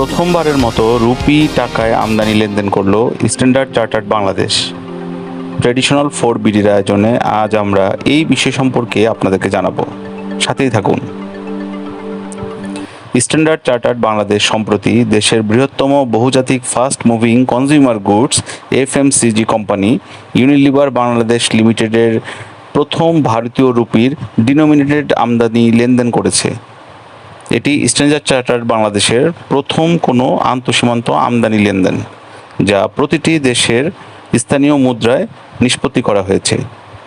প্রথমবারের মতো রুপি টাকায় আমদানি লেনদেন করল Standard Chartered Bangladesh. Traditional four বিডির আয়োজনে আজ আমরা এই বিষয় সম্পর্কে আপনাদেরকে জানাব। সাথেই থাকুন। স্ট্যান্ডার্ড চার্টার্ড বাংলাদেশ সম্প্রতি দেশের বৃহত্তম বহুজাতিক fast moving consumer goods FMCG company Unilever Bangladesh লিমিটেডের প্রথম ভারতীয় রুপির ডিনোমিনেটেড আমদানি লেনদেন করেছে। এটি স্ট্যান্ডার্ড চার্টার বাংলাদেশের প্রথম কোনো আন্তঃসীমান্ত আমদানি লেনদেন, যা প্রতিটি দেশের স্থানীয় মুদ্রায় নিষ্পত্তি করা হয়েছে।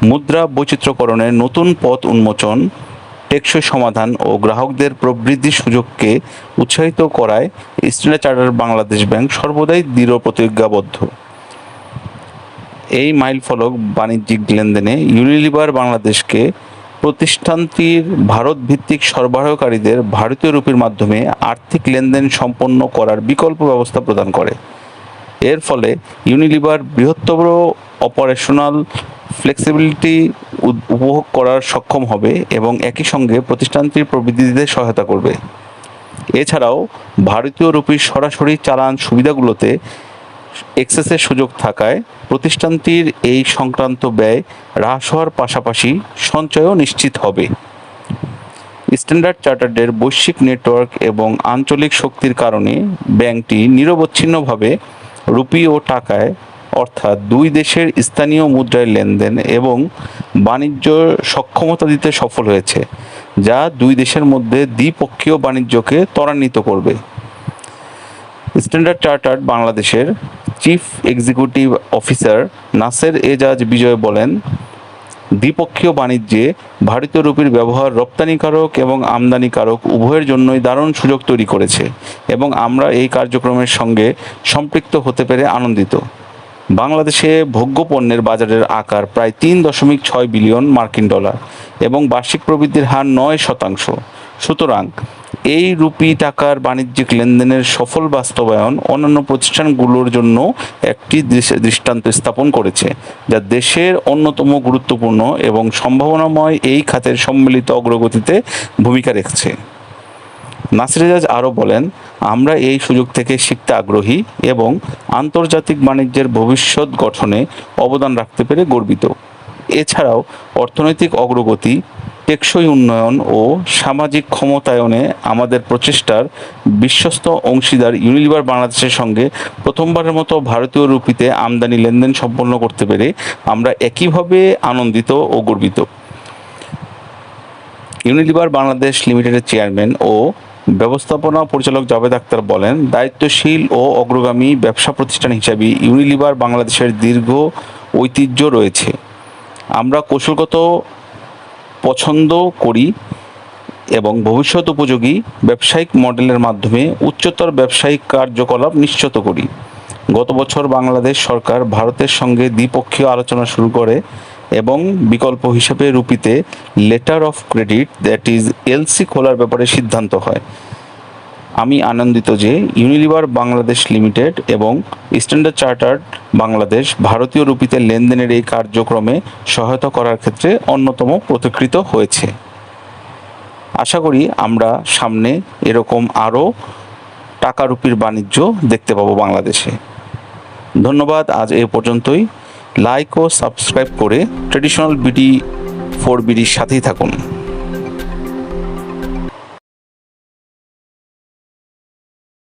মুদ্রা বৈচিত্র্যকরণের নতুন পথ উন্মোচন, টেকসই সমাধান ও গ্রাহকদের প্রবৃদ্ধির সুযোগকে উৎসাহিত করায় স্ট্যান্ডার্ড চার্টার বাংলাদেশ ব্যাংক সর্বদাই দৃঢ় প্রতিজ্ঞাবদ্ধ। এই মাইল ফলক বাণিজ্যিক লেনদেনে ইউনিলিভার বাংলাদেশকে প্রতিষ্ঠানটির ভারত ভিত্তিক সরবরাহকারীদের ভারতীয় রুপির মাধ্যমে আর্থিক লেনদেন সম্পন্ন করার বিকল্প ব্যবস্থা প্রদান করে। এর ফলে ইউনিলিভার বৃহত্তর অপারেশনাল ফ্লেক্সিবিলিটি উপভোগ করার সক্ষম হবে এবং একই সঙ্গে প্রতিষ্ঠানটির প্রবৃদ্ধিতে সহায়তা করবে। এছাড়াও ভারতীয় রুপির সরাসরি চালান সুবিধাগুলোতে এক্সেসের সুযোগ থাকায় প্রতিষ্ঠানটির এই সংক্রান্ত ব্যয় হ্রাস হওয়ার পাশাপাশি সঞ্চয়ও নিশ্চিত হবে। স্ট্যান্ডার্ড চার্টার্ডের বৈশ্বিক নেটওয়ার্ক এবং আঞ্চলিক শক্তির কারণে ব্যাংকটি নিরবচ্ছিন্নভাবে রুপি ও টাকায়, অর্থাৎ দুই দেশের স্থানীয় মুদ্রায় লেনদেন এবং বাণিজ্য সক্ষমতা দিতে সফল হয়েছে, যা দুই দেশের মধ্যে দ্বিপক্ষীয় বাণিজ্যকে ত্বরান্বিত করবে। স্ট্যান্ডার্ড চার্টার্ড বাংলাদেশের chief executive officer Naser Ejaj Bijoy বলেন, দ্বিপক্ষীয় বাণিজ্যে ভারতীয় রুপির ব্যবহার রপ্তানিকারক এবং আমদানিকারক উভয়ের জন্যই দারুণ সুযোগ তৈরি করেছে এবং আমরা এই কার্যক্রমের সঙ্গে সম্পৃক্ত হতে পেরে আনন্দিত। বাংলাদেশে ভোগ্য পণ্যের বাজারের আকার প্রায় তিন দশমিক ছয় বিলিয়ন মার্কিন ডলার এবং বার্ষিক প্রবৃদ্ধির হার নয় শতাংশ। সুতরাং এই রুপি টাকার বাণিজ্যিক লেনদেনের সফল বাস্তবায়ন অন্যান্য প্রতিষ্ঠানগুলোর জন্য একটি দৃষ্টান্ত স্থাপন করেছে, যা দেশের অন্যতম গুরুত্বপূর্ণ এবং সম্ভাবনাময় এই খাতের সম্মিলিত অগ্রগতিতে ভূমিকা রেখেছে। নাসিরাজ আরও বলেন, আমরা এই সুযোগ থেকে শিখতে আগ্রহী এবং আন্তর্জাতিক বাণিজ্যের ভবিষ্যৎ গঠনে অবদান রাখতে পেরে গর্বিত। এছাড়াও অর্থনৈতিক অগ্রগতি, টেকসই উন্নয়ন ও সামাজিক ক্ষমতায়নে আমাদের প্রচেষ্টার বিশ্বস্ত অংশীদার ইউনিলিভার বাংলাদেশের সঙ্গে প্রথমবারের মতো ভারতীয় রুপিতে আমদানি লেনদেন সম্পন্ন করতে পেরে আমরা একইভাবে আনন্দিত ও গর্বিত। ইউনিলিভার বাংলাদেশ লিমিটেডের চেয়ারম্যান ও ব্যবস্থাপনা পরিচালক জাভেদ আক্তার বলেন, দায়িত্বশীল ও অগ্রগামী ব্যবসা প্রতিষ্ঠান হিসাবে ইউনিলিভার বাংলাদেশের দীর্ঘ ঐতিহ্য রয়েছে। আমরা কৌশলগত পছন্দ করি এবং ভবিষ্যৎ উপযোগী ব্যবসায়িক মডেলের মাধ্যমে উচ্চতর ব্যবসায়িক কার্যকলাপ নিশ্চিত করি। গত বছর বাংলাদেশ সরকার ভারতের সঙ্গে দ্বিপক্ষীয় আলোচনা শুরু করে এবং বিকল্প হিসেবে রুপিতে letter of credit that is LC খোলার ব্যাপারে সিদ্ধান্ত হয়। আমি আনন্দিত যে ইউনিলিভার বাংলাদেশ লিমিটেড এবং স্ট্যান্ডার্ড চার্টার্ড বাংলাদেশ ভারতীয় রুপিতে লেনদেনের এই কার্যক্রমে সহায়তা করার ক্ষেত্রে অন্যতম প্রতিকৃত হয়েছে। আশা করি আমরা সামনে এরকম আরও টাকা রুপির বাণিজ্য দেখতে পাবো বাংলাদেশে। ধন্যবাদ, আজ এ পর্যন্তই। লাইক ও সাবস্ক্রাইব করে ট্রেডিশনাল বিডি ফোর বিডির সাথেই থাকুন।